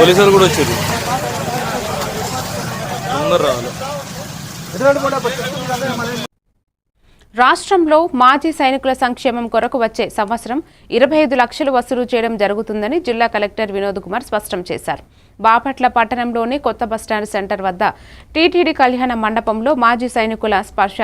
పోలీసులు కూడా వచ్చారు. రావాలి. రాష్ట్రంలో మాజీ సైనికుల సంక్షేమం కొరకు వచ్చే సంవత్సరం ఇరవై ఐదు లక్షలు వసూలు చేయడం జరుగుతుందని జిల్లా కలెక్టర్ వినోద్ కుమార్ స్పష్టం చేశారు. బాపట్ల పట్టణంలోని కొత్త బస్టాండ్ సెంటర్ వద్ద టీటీడీ కళ్యాణ మండపంలో మాజీ సైనికుల స్పర్శ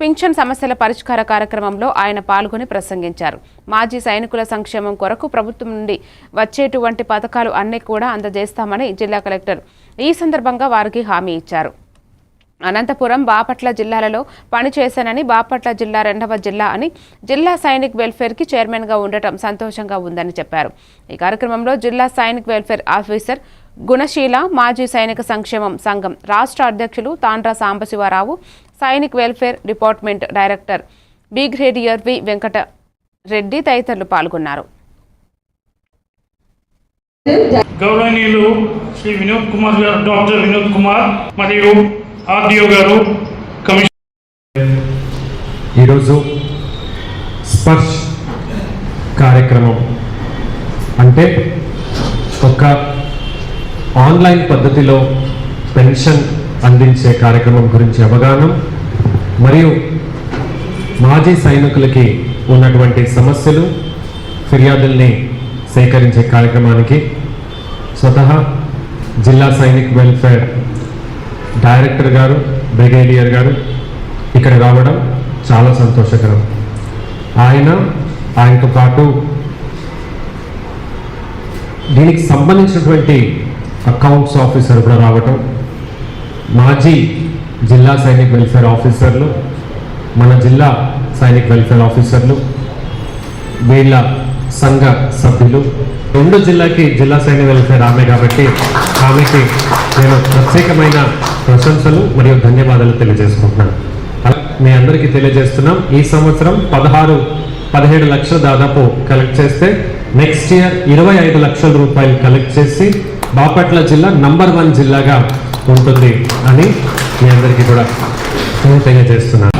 పింఛన్ సమస్యల పరిష్కార కార్యక్రమంలో ఆయన పాల్గొని ప్రసంగించారు. మాజీ సైనికుల సంక్షేమం కొరకు ప్రభుత్వం నుండి వచ్చేటువంటి పథకాలు అన్ని కూడా అందజేస్తామని జిల్లా కలెక్టర్ ఈ సందర్భంగా వారికి హామీ ఇచ్చారు. అనంతపురం బాపట్ల జిల్లాలలో పనిచేశానని బాపట్ల జిల్లా రెండవ జిల్లా అని జిల్లా సైనిక్ వెల్ఫేర్కి చైర్మన్గా ఉండటం సంతోషంగా ఉందని చెప్పారు. ఈ కార్యక్రమంలో జిల్లా సైనిక్ వెల్ఫేర్ ఆఫీసర్ గుణశీల మాజీ సైనిక సంక్షేమం సంఘం రాష్ట్ర అధ్యక్షులు Tandra Sambasivarao Sainik welfare department director brigadier V Venkata Reddy తదితరులు పాల్గొన్నారు. గౌరవనీయులు శ్రీ వినోద్ కుమార్ గారు డాక్టర్ వినోద్ కుమార్ మరియు ఆర్డిఓ గారు కమిషనర్ ఈరోజు స్పర్శ్ కార్యక్రమం. అంటే ఒక ఆన్లైన్ పద్ధతిలో పెన్షన్ అందించే కార్యక్రమం గురించి అవగాహన మరియు మాజీ సైనికులకి ఉన్నటువంటి సమస్యలు ఫిర్యాదుల్ని సేకరించే కార్యక్రమానికి స్వతహా జిల్లా సైనిక్ వెల్ఫేర్ డైరెక్టర్ గారు బ్రిగేడియర్ గారు ఇక్కడ రావడం చాలా సంతోషకరం. ఆయన ఆయనతో పాటు దీనికి సంబంధించినటువంటి అకౌంట్స్ ఆఫీసర్ కూడా రావటం మాజీ జిల్లా సైనిక్ వెల్ఫేర్ ఆఫీసర్లు మన జిల్లా సైనిక్ వెల్ఫేర్ ఆఫీసర్లు వీళ్ళ సంఘ సభ్యులు. రెండు జిల్లాకి జిల్లా సైనిక వెల్ఫేర్ ఆమె కాబట్టి ఆమెకి నేను ప్రత్యేకమైన ప్రశంసలు మరియు ధన్యవాదాలు తెలియజేసుకుంటున్నాను. మీ అందరికీ తెలియజేస్తున్నాం ఈ సంవత్సరం పదహారు పదిహేడు లక్షల దాదాపు కలెక్ట్ చేస్తే నెక్స్ట్ ఇయర్ ఇరవై ఐదు లక్షల రూపాయలు కలెక్ట్ చేసి బాపట్ల జిల్లా నంబర్ వన్ జిల్లాగా ఉంటుంది అని మీ అందరికీ కూడా నేను తెలియజేస్తున్నాను